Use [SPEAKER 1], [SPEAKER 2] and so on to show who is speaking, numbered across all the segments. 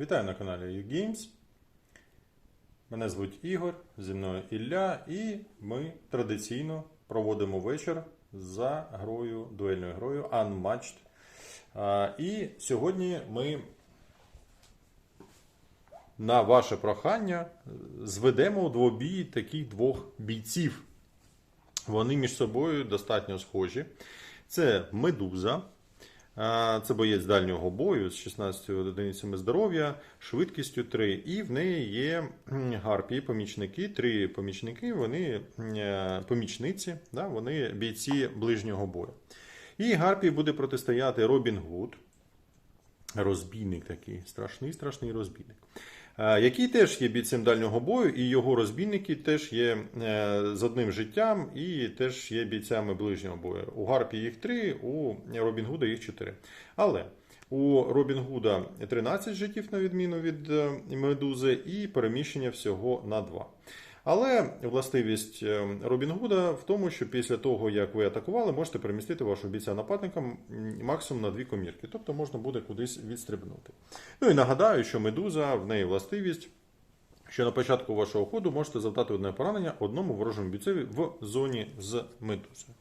[SPEAKER 1] Вітаю на каналі YouGames. Мене звуть Ігор, зі мною Ілля, і ми традиційно проводимо вечір за грою, дуельною грою Unmatched. І сьогодні ми на ваше прохання зведемо у двобій таких двох бійців. Вони між собою достатньо схожі. Це медуза. Це боєць дальнього бою з 16 одиницями здоров'я, швидкістю 3. І в неї є гарпії, помічники. Три помічники, вони е, помічниці, да, вони бійці ближнього бою. І гарпії буде протистояти Робін Гуд, розбійник такий, страшний, страшний розбійник. Е, Який теж є бійцем дальнього бою, і його розбійники теж є е, з одним життям і теж є бійцями ближнього бою. У Гарпі їх три, у Робін Гуда їх чотири. Але у Робін Гуда 13 життів, на відміну від е, медузи, і переміщення всього на 2. Але властивість е, Робін Гуда в тому, що після того, як ви атакували, можете перемістити вашого бійця нападника максимум на дві комірки. Тобто можна буде кудись відстрибнути. Ну і нагадаю, що медуза в неї властивість, що на початку вашого ходу можете завдати одне поранення одному ворожому бійцеві в зоні з медузою.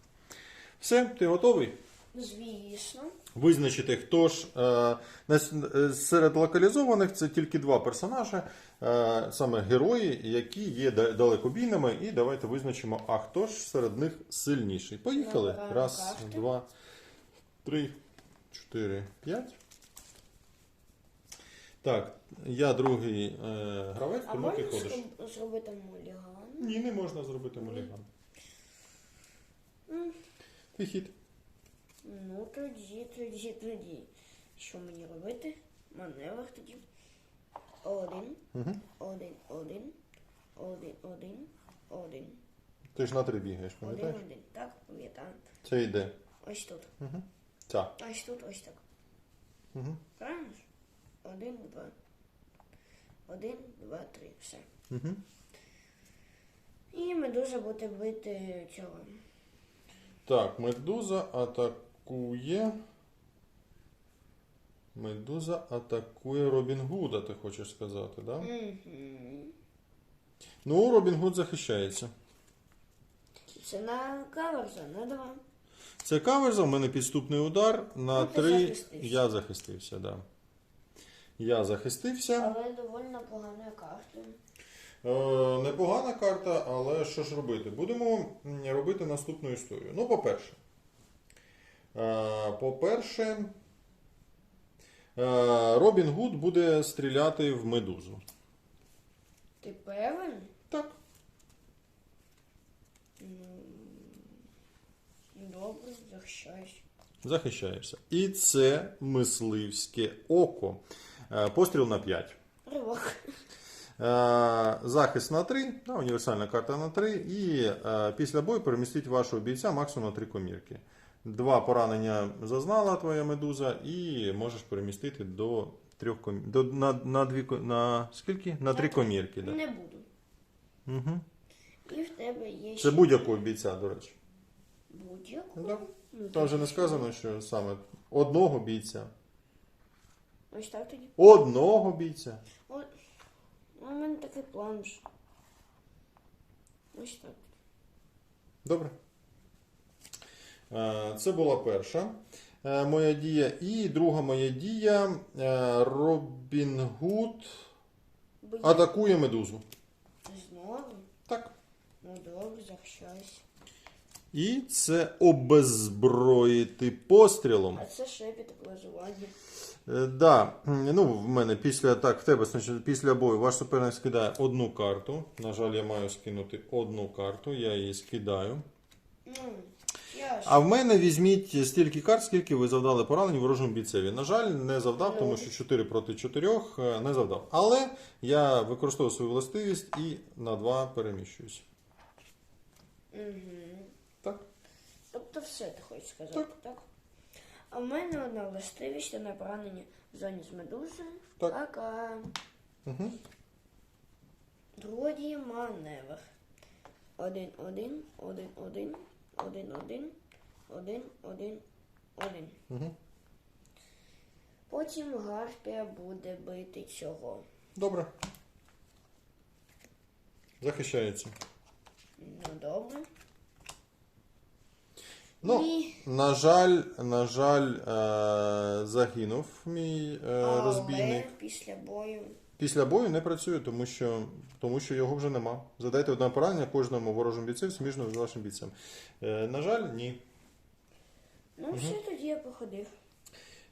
[SPEAKER 1] Все, ти готовий?
[SPEAKER 2] Звісно.
[SPEAKER 1] Визначити, хто ж е, е, серед локалізованих це тільки два персонажі, е, саме герої, які є да- далекобійними. І давайте визначимо, а хто ж серед них сильніший. Поїхали.
[SPEAKER 2] Набираємо
[SPEAKER 1] Раз,
[SPEAKER 2] карти.
[SPEAKER 1] два, три, чотири, п'ять. Так, я другий е, гравець,
[SPEAKER 2] А
[SPEAKER 1] тому ти
[SPEAKER 2] можна
[SPEAKER 1] ходиш.
[SPEAKER 2] зроб- зробити муліган?
[SPEAKER 1] Ні, не можна зробити муліган.
[SPEAKER 2] М.
[SPEAKER 1] Ти хід.
[SPEAKER 2] Ну тоді, тоді, тоді. Що мені робити? Маневр тоді. Один,
[SPEAKER 1] Угу.
[SPEAKER 2] один, один, один, один, один,
[SPEAKER 1] Ти ж на три бігаєш,
[SPEAKER 2] один,
[SPEAKER 1] пам'ятаєш?
[SPEAKER 2] один. Так, пам'ятаю.
[SPEAKER 1] Це йде.
[SPEAKER 2] Ось тут.
[SPEAKER 1] Угу. Ця.
[SPEAKER 2] Ось тут, ось так.
[SPEAKER 1] Угу.
[SPEAKER 2] Правильно ж? Один, два. Один, два, три. Все.
[SPEAKER 1] Угу.
[SPEAKER 2] І медуза буде бити цього.
[SPEAKER 1] Так, медуза атакує. Медуза атакує Робін Гуда, ти хочеш сказати, да?
[SPEAKER 2] Угу.
[SPEAKER 1] Ну, Робін Гуд захищається.
[SPEAKER 2] Це на каверза, на два.
[SPEAKER 1] Це каверза, в мене підступний удар на
[SPEAKER 2] Ну,
[SPEAKER 1] три.
[SPEAKER 2] захистився.
[SPEAKER 1] Я захистився, да. Я захистився.
[SPEAKER 2] Але доволі погана карта.
[SPEAKER 1] Е, непогана карта, але що ж робити? Будемо робити наступну історію. Ну, по-перше. Е, по-перше, е, Робін Гуд буде стріляти в медузу.
[SPEAKER 2] Ти певен?
[SPEAKER 1] Так.
[SPEAKER 2] Добре, захищаюсь.
[SPEAKER 1] Захищаєшся. І це мисливське око. Е, Постріл на 5.
[SPEAKER 2] Ривок.
[SPEAKER 1] Захист на 3, да, універсальна карта на 3. І після бою перемістіть вашого бійця максимум на 3 комірки. Два поранення зазнала твоя медуза, і можеш перемістити до трьох комі... до, на, на, дві, на скільки? На три комірки. Да.
[SPEAKER 2] Не буду.
[SPEAKER 1] Угу.
[SPEAKER 2] І в тебе є
[SPEAKER 1] Це
[SPEAKER 2] ще
[SPEAKER 1] будь-якого бійця, до речі.
[SPEAKER 2] будь-яку.
[SPEAKER 1] Да.
[SPEAKER 2] Ну,
[SPEAKER 1] Там вже не сказано, що саме одного бійця.
[SPEAKER 2] Ось так тоді.
[SPEAKER 1] Одного бійця.
[SPEAKER 2] От. У мене такий план ж. Ось так.
[SPEAKER 1] Добре. Е, Це була перша е, моя дія. І друга моя дія е, Робін Гуд атакує медузу.
[SPEAKER 2] знову.
[SPEAKER 1] Так.
[SPEAKER 2] Ну добре, захищаюсь.
[SPEAKER 1] І це обеззброїти пострілом.
[SPEAKER 2] А це шепіт образування.
[SPEAKER 1] Е, Да, ну в мене після так, в тебе значить, після бою ваш суперник скидає одну карту. На жаль, я маю скинути одну карту, я її скидаю.
[SPEAKER 2] Ж.
[SPEAKER 1] А в мене візьміть стільки карт, скільки ви завдали поранень ворожому бійцеві. На жаль, не завдав, тому що 4 проти 4 е, не завдав. Але я використовую свою властивість і на 2 переміщуюсь.
[SPEAKER 2] Угу.
[SPEAKER 1] Так?
[SPEAKER 2] Тобто все ти хочеш сказати,
[SPEAKER 1] Так.
[SPEAKER 2] так? А в мене одна властивість на поранення в зоні з медузою.
[SPEAKER 1] Так.
[SPEAKER 2] Пока.
[SPEAKER 1] Угу.
[SPEAKER 2] Другий маневр. Один, один, один, один, один, один, один, один, один.
[SPEAKER 1] Угу.
[SPEAKER 2] Потім гарпія буде бити цього.
[SPEAKER 1] Добре. Захищається.
[SPEAKER 2] Ну добре.
[SPEAKER 1] Ну,
[SPEAKER 2] Ні.
[SPEAKER 1] на жаль, на жаль, е, загинув мій е,
[SPEAKER 2] Але
[SPEAKER 1] розбійник.
[SPEAKER 2] після бою.
[SPEAKER 1] Після бою не працює, тому що, тому що його вже нема. Задайте одне поранення кожному ворожому бійцю сміжно з вашим бійцем. Е, на жаль, ні.
[SPEAKER 2] Ну, все тоді я походив.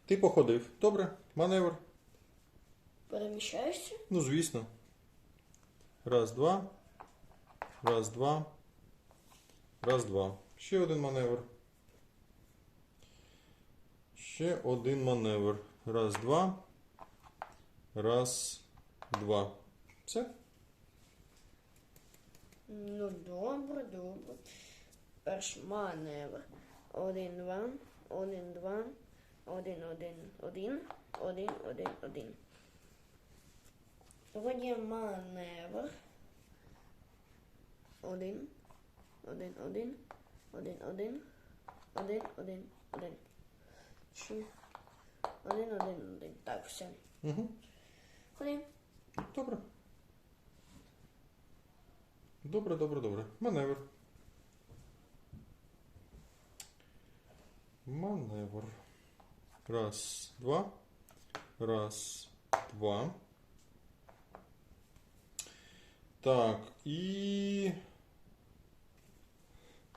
[SPEAKER 1] Ти походив. Добре, маневр.
[SPEAKER 2] Переміщаєшся?
[SPEAKER 1] Ну, звісно. Раз, два. Раз, два. Раз, два. Ще один маневр. Ще один маневр. Раз, два. Раз, два. Все?
[SPEAKER 2] Ну, добре, добре. Перший маневр. Один, два, один, два, один, один, один, один, один, один. Сьогодні маневр. Один, один, один, один, один, один, один, один. Чи один, один, один. Так, все.
[SPEAKER 1] Угу.
[SPEAKER 2] Ходи.
[SPEAKER 1] Добре. Добре, добре, добре. Маневр. Маневр. Раз, два. Раз, два. Так, і.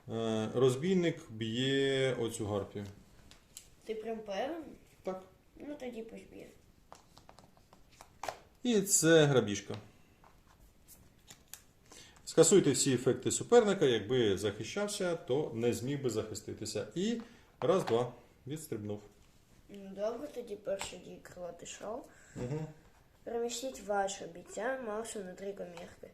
[SPEAKER 1] е, Розбійник б'є оцю гарпію.
[SPEAKER 2] Ти прям певен?
[SPEAKER 1] Так.
[SPEAKER 2] Ну тоді пожбір.
[SPEAKER 1] І це грабіжка. Скасуйте всі ефекти суперника. Якби захищався, то не зміг би захиститися. І раз, два. Відстрибнув.
[SPEAKER 2] Ну добре, тоді перший дій крилатий шоу.
[SPEAKER 1] Угу.
[SPEAKER 2] Перемістіть вашого бійця максимум на три комірки.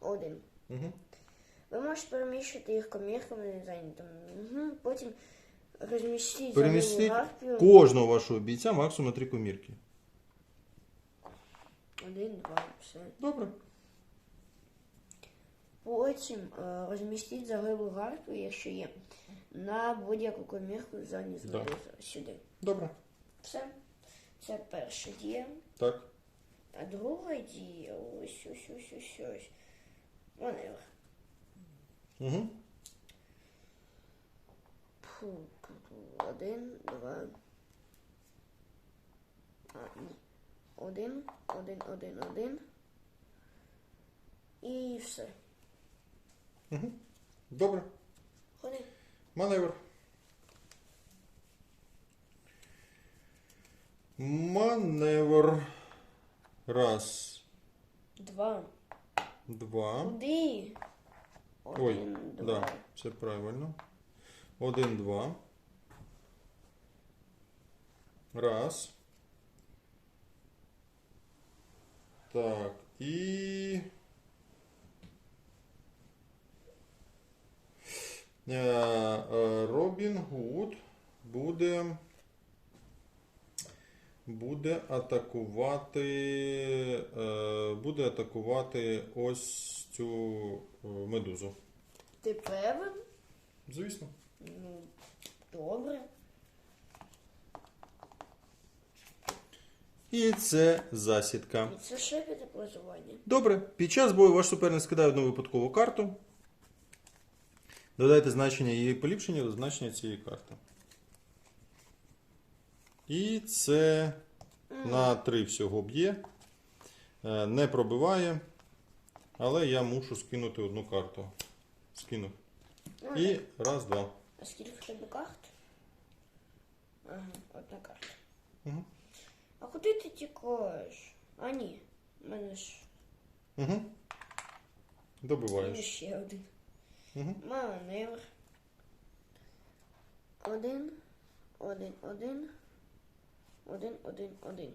[SPEAKER 2] Один.
[SPEAKER 1] Угу.
[SPEAKER 2] Ви можете переміщувати їх комірками зайнятими. Угу. Потім розмістіть
[SPEAKER 1] Перемістіть кожного вашого бійця максимум на три комірки.
[SPEAKER 2] Один, два, все.
[SPEAKER 1] Добре.
[SPEAKER 2] Потім е, розмістіть загиблу гарпію, якщо є, на будь-яку комірку зоні
[SPEAKER 1] Да.
[SPEAKER 2] згоди сюди.
[SPEAKER 1] Добре.
[SPEAKER 2] Все. Це перша дія.
[SPEAKER 1] Так.
[SPEAKER 2] А друга дія ось ось ось ось ось. Маневр.
[SPEAKER 1] Угу.
[SPEAKER 2] Фу. Один, два. А, ні. Один, один, один, один. І все.
[SPEAKER 1] Угу. Добре.
[SPEAKER 2] Ходи.
[SPEAKER 1] Маневр. Маневр. Раз,
[SPEAKER 2] Два.
[SPEAKER 1] два.
[SPEAKER 2] Куди?
[SPEAKER 1] Ой,
[SPEAKER 2] Один, два.
[SPEAKER 1] Да, все правильно. Один, два. Раз. Так, і. Е, е, Робін Гуд буде. Буде атакувати. е, Буде атакувати ось цю медузу.
[SPEAKER 2] Ти певен?
[SPEAKER 1] Звісно.
[SPEAKER 2] Ну, добре.
[SPEAKER 1] І це засідка.
[SPEAKER 2] І це шепіте плазування.
[SPEAKER 1] Добре. Під час бою ваш суперник скидає одну випадкову карту. Додайте значення її поліпшення до значення цієї карти. І це на 3 всього б'є. Е, Не пробиває. Але я мушу скинути одну карту. Скинув.
[SPEAKER 2] Ну,
[SPEAKER 1] І раз, два.
[SPEAKER 2] А скільки в тебе карт? Ага, одна карта.
[SPEAKER 1] Угу.
[SPEAKER 2] А куди ти тікаєш? А ні, в мене ж
[SPEAKER 1] Угу.
[SPEAKER 2] є
[SPEAKER 1] Добиваєш.
[SPEAKER 2] ще один.
[SPEAKER 1] Угу.
[SPEAKER 2] Маневр. Один, один, один, один, один, один.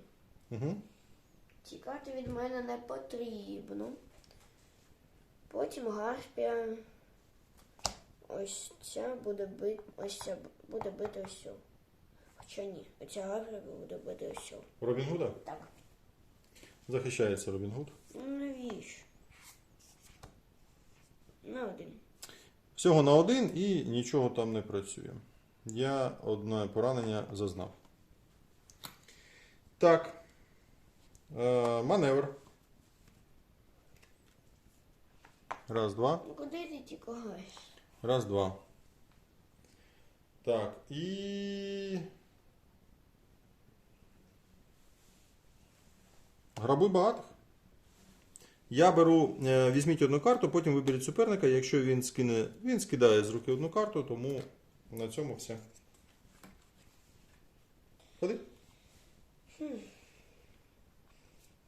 [SPEAKER 1] Угу.
[SPEAKER 2] Тікати від мене не потрібно. Потім гарпія. Ось ця буде бити. Ось ця буде бити ось цю. Хоча ні, оця гарпія буде бити ось цю.
[SPEAKER 1] Робін Гуда?
[SPEAKER 2] Так.
[SPEAKER 1] Захищається Робін Гуд.
[SPEAKER 2] Ну навіщо? На один.
[SPEAKER 1] Всього на один і нічого там не працює. Я одне поранення зазнав. Так. Е, маневр. Раз, два.
[SPEAKER 2] Ну куди ти тікаєш?
[SPEAKER 1] Раз, два. Так, і. Грабуй багатих. Я беру, е, візьміть одну карту, потім виберіть суперника. Якщо він скине, він скидає з руки одну карту, тому на цьому все. Ходи.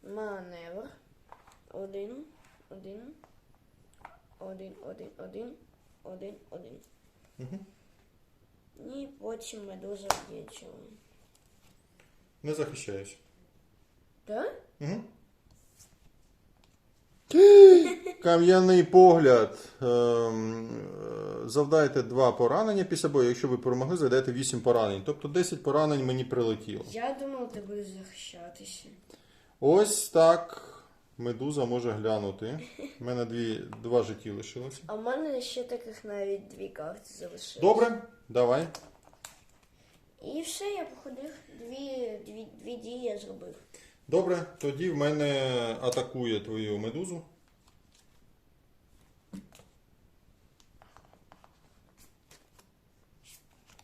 [SPEAKER 2] Маневр. Один, один, один, один, один, один, один.
[SPEAKER 1] Угу.
[SPEAKER 2] І потім медуза вдячила.
[SPEAKER 1] Не захищаюсь.
[SPEAKER 2] Так?
[SPEAKER 1] Угу. Кам'яний погляд. Ем, е, Завдайте два поранення після бою. Якщо ви перемогли, завдайте 8 поранень. Тобто 10 поранень мені прилетіло.
[SPEAKER 2] Я думав, ти будеш захищатися.
[SPEAKER 1] Ось так медуза може глянути. У мене дві, два житті лишилося.
[SPEAKER 2] А в мене ще таких навіть дві карти залишилось.
[SPEAKER 1] Добре, давай.
[SPEAKER 2] І все, я походив. Дві, дві, дві дії я зробив.
[SPEAKER 1] Добре, тоді в мене атакує твою медузу.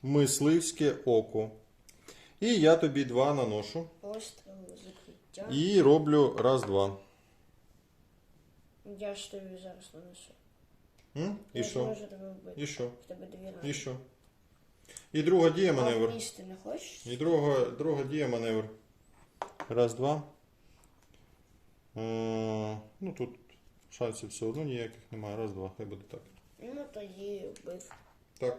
[SPEAKER 1] Мисливське око. І я тобі два наношу. І роблю раз-два.
[SPEAKER 2] Я ж тобі зараз нанесу.
[SPEAKER 1] М? І що? І що? І що? І друга дія маневр. І друга, друга дія маневр. Раз, два. Е, ну тут шансів все одно ніяких немає. Раз, два. Хай буде так.
[SPEAKER 2] Ну тоді вбив.
[SPEAKER 1] Так.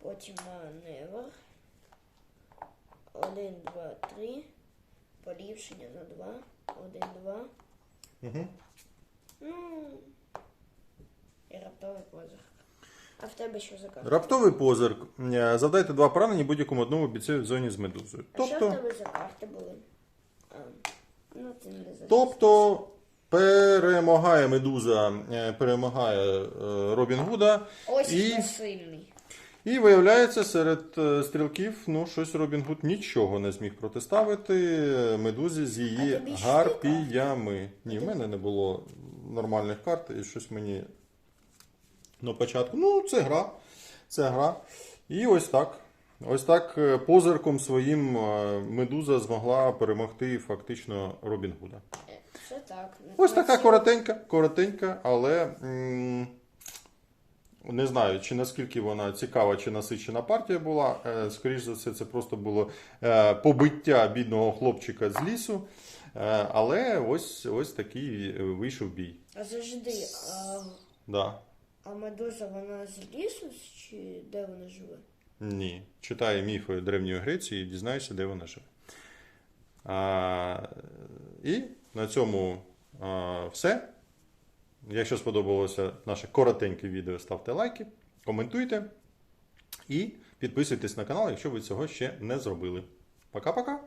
[SPEAKER 2] Потім маневр. Один, два, три. Поліпшення на два. Один, два.
[SPEAKER 1] Угу.
[SPEAKER 2] Ну. І раптовий позах. А в тебе що за карта?
[SPEAKER 1] Раптовий позирк. Е, Завдайте два поранення будь-якому одному бійцеві в зоні з медузою.
[SPEAKER 2] А що в
[SPEAKER 1] Тобто,
[SPEAKER 2] тебе за карти були? А, ну ти не захистиш.
[SPEAKER 1] тобто перемагає медуза, е, перемагає е, Робін Гуда.
[SPEAKER 2] Ось
[SPEAKER 1] і-
[SPEAKER 2] хто сильний.
[SPEAKER 1] І виявляється, серед е, стрілків ну, щось Робін Гуд нічого не зміг протиставити е, медузі з її
[SPEAKER 2] А тобі йшли
[SPEAKER 1] гарпіями. Ні, в мене не було нормальних карт, і щось мені на початку. Ну, це гра. Це гра. І ось так. Ось так е, позирком своїм е, медуза змогла перемогти фактично Робін Гуда.
[SPEAKER 2] Е, Все так.
[SPEAKER 1] Ось така коротенька, коротенька, але м, не знаю, чи наскільки вона цікава чи насичена партія була. Е, Скоріше за все, це просто було побиття бідного хлопчика з лісу. Але ось, ось такий вийшов бій.
[SPEAKER 2] А завжди,
[SPEAKER 1] Да.
[SPEAKER 2] А медуза вона з лісу чи де вона живе?
[SPEAKER 1] Ні. Читає міфи Древньої Греції і дізнайся, де вона живе. А, і на цьому а, все. Якщо сподобалося наше коротеньке відео, ставте лайки, коментуйте і підписуйтесь на канал, якщо ви цього ще не зробили. Пока-пока!